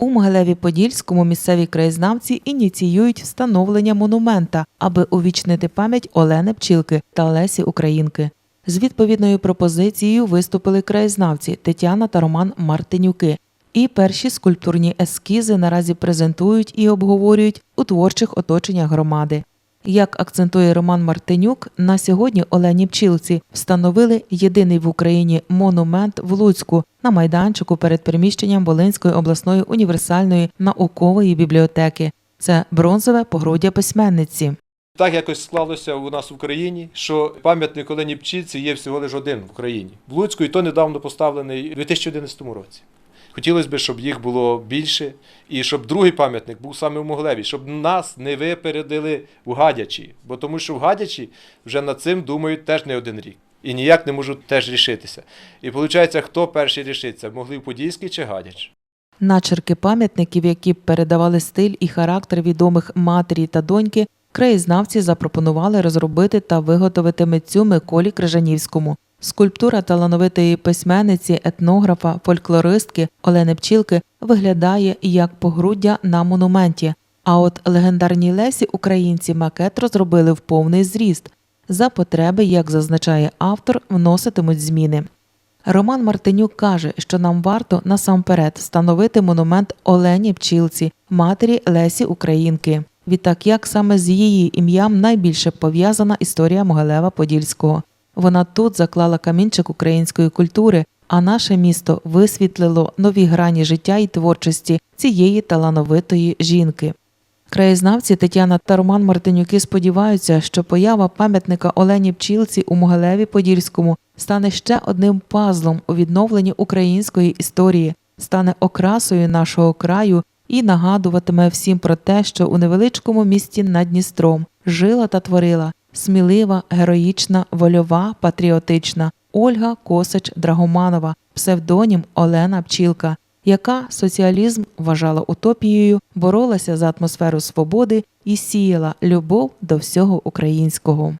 У Могилеві-Подільському місцеві краєзнавці ініціюють встановлення монумента, аби увічнити пам'ять Олени Пчілки та Лесі Українки. З відповідною пропозицією виступили краєзнавці Тетяна та Роман Мартинюки. І перші скульптурні ескізи наразі презентують і обговорюють у творчих оточеннях громади. Як акцентує Роман Мартинюк, на сьогодні Олені Пчілці встановили єдиний в Україні монумент в Луцьку на майданчику перед приміщенням Волинської обласної універсальної наукової бібліотеки. Це бронзове погруддя письменниці. Так якось склалося у нас в Україні, що пам'ятник Олені Пчілці є всього лише один в Україні. В Луцьку і то недавно поставлений у 2011 році. Хотілося б, щоб їх було більше, і щоб другий пам'ятник був саме в Моглеві, щоб нас не випередили в Гадячі, бо тому що в Гадячі вже над цим думають теж не один рік. І ніяк не можуть теж рішитися. І виходить, хто перший рішиться, Моглів Подільський чи Гадяч? Начерки пам'ятників, які передавали стиль і характер відомих матері та доньки, краєзнавці запропонували розробити та виготовити митцю Миколі Крижанівському. Скульптура талановитої письменниці, етнографа, фольклористки Олени Пчілки виглядає як погруддя на монументі. А от легендарній Лесі українці макет розробили в повний зріст. За потреби, як зазначає автор, вноситимуть зміни. Роман Мартинюк каже, що нам варто насамперед встановити монумент Олені Пчілці, матері Лесі Українки. Відтак, як саме з її ім'ям найбільше пов'язана історія Могилева Подільського. Вона тут заклала камінчик української культури, а наше місто висвітлило нові грані життя і творчості цієї талановитої жінки. Краєзнавці Тетяна та Роман Мартинюки сподіваються, що поява пам'ятника Олені Пчілці у Могилеві Подільському стане ще одним пазлом у відновленні української історії, стане окрасою нашого краю і нагадуватиме всім про те, що у невеличкому місті над Дністром жила та творила смілива, героїчна, вольова, патріотична Ольга Косач Драгоманова, псевдонім Олена Пчілка, яка соціалізм вважала утопією, боролася за атмосферу свободи і сіяла любов до всього українського.